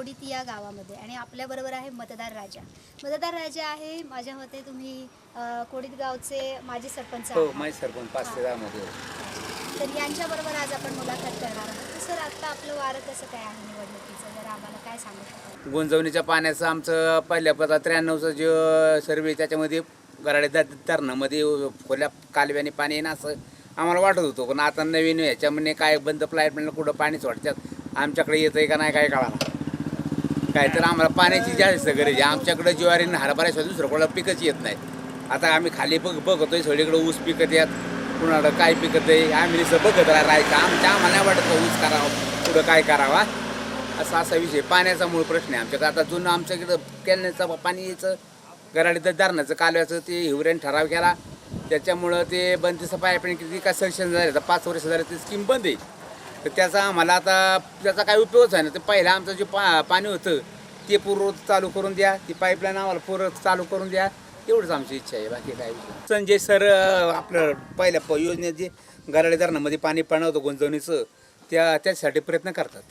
कोडित या गावामध्ये आणि आपल्याबरोबर आहे मतदार राजा. मतदार राजा आहे माझ्या मते तुम्ही कोडित गावचे माजी सरपंच हो. माझे सरपंच पाच ते दहामध्ये तर यांच्याबरोबर आज आपण मुलाखत करणार आहोत. सर आत्ता आपलं वारं कसं काय आहे निवडणुकीचं? जर आम्हाला काय सांगू शकाल? गुंजवणीच्या पाण्याचं आमचं पहिल्या पदा त्र्याण्णवचं जे सर्वे त्याच्यामध्ये गराडे धरणामध्ये खोल्या कालव्याने पाणी येणं असं आम्हाला वाटत होतं. पण आता नवीन ह्याच्यामध्ये काय बंद फ्लाईट म्हणलं कुठं पाणी सोडतात आमच्याकडे येतंय का नाही काय कळाला. काय तर आम्हाला पाण्याची जास्त गरज आहे. आमच्याकडं ज्वारी आणि हरभऱ्याशिवाय दुसरं कोणाला पिकच येत नाही. आता आम्ही खाली बघ बघतोय सगळीकडं ऊस पिकत येत कुणाला काय पिकत आहे आम्ही नुसतं बघत राहायचं. आमच्या आम्हाला नाही वाटत ऊस करावं पुढं काय करावा. असा असा विषय. पाण्याचा मूळ प्रश्न आहे आमच्याकडे. आता जुनं आमच्याकडं कॅनचं पाणी यायचं गराडीचं धरणाचं कालव्याचं ते हिवऱ्यान ठराव केला. त्याच्यामुळं ते बंदिस्त पाईपलाईन किती काय सर्शन झाले? तर पाच वर्ष झाले ती स्कीम बंद आहे. तर त्याचा आम्हाला आता त्याचा काही उपयोगच आहे ना. तर पहिलं आमचं जे पा पाणी होतं ते पूर्व चालू करून द्या. ती पाईपलाईन आम्हाला पूर चालू करून द्या. एवढंच आमची इच्छा आहे. बाकी काय संजय सर आपलं पहिल्या प- योजनेत जे गराडे धरणामध्ये पाणी पाणी होतं गुंजवणीचं त्या त्यासाठी प्रयत्न करतात.